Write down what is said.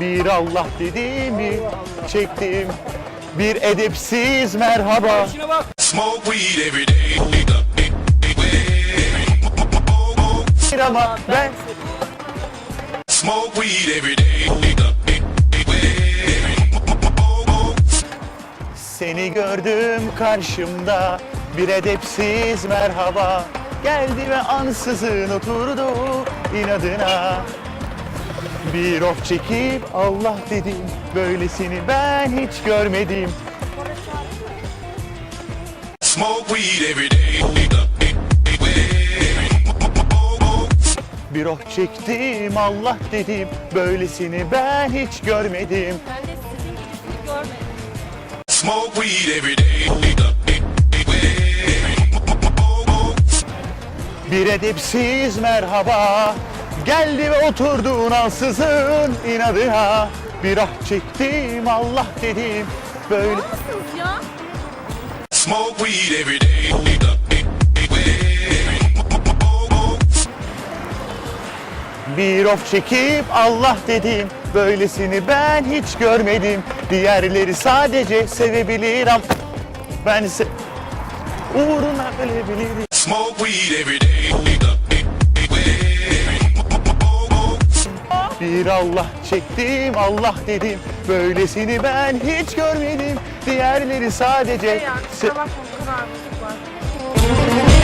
Bir Allah dediğimi çektim. Bir edepsiz merhaba. Smoke weed every day. Ama ben Smoke weed every day. seni gördüm karşımda. Bir edepsiz merhaba. Geldi ve ansızın oturdu inadına. Bir of çekip Allah dedim. Böylesini ben hiç görmedim. Smoke weed every day. Bir oh çektim Allah dedim Böylesini ben hiç görmedim Ben de sizin gibi görmedim. Smoke weed every day. Bir edepsiz merhaba Geldi ve oturdu ansızın inadına Bir ah çektim Allah dedim Böyle ya? Smoke weed every day. bir of çekip Allah dedim Böylesini ben hiç görmedim Diğerleri sadece sevebilirim Ben se uğruna ölebilirim Smoke weed every day. Bir Allah çektim Allah dedim Böylesini ben hiç görmedim Diğerleri sadece Yani se- kusura bakma bu kadar müzik var.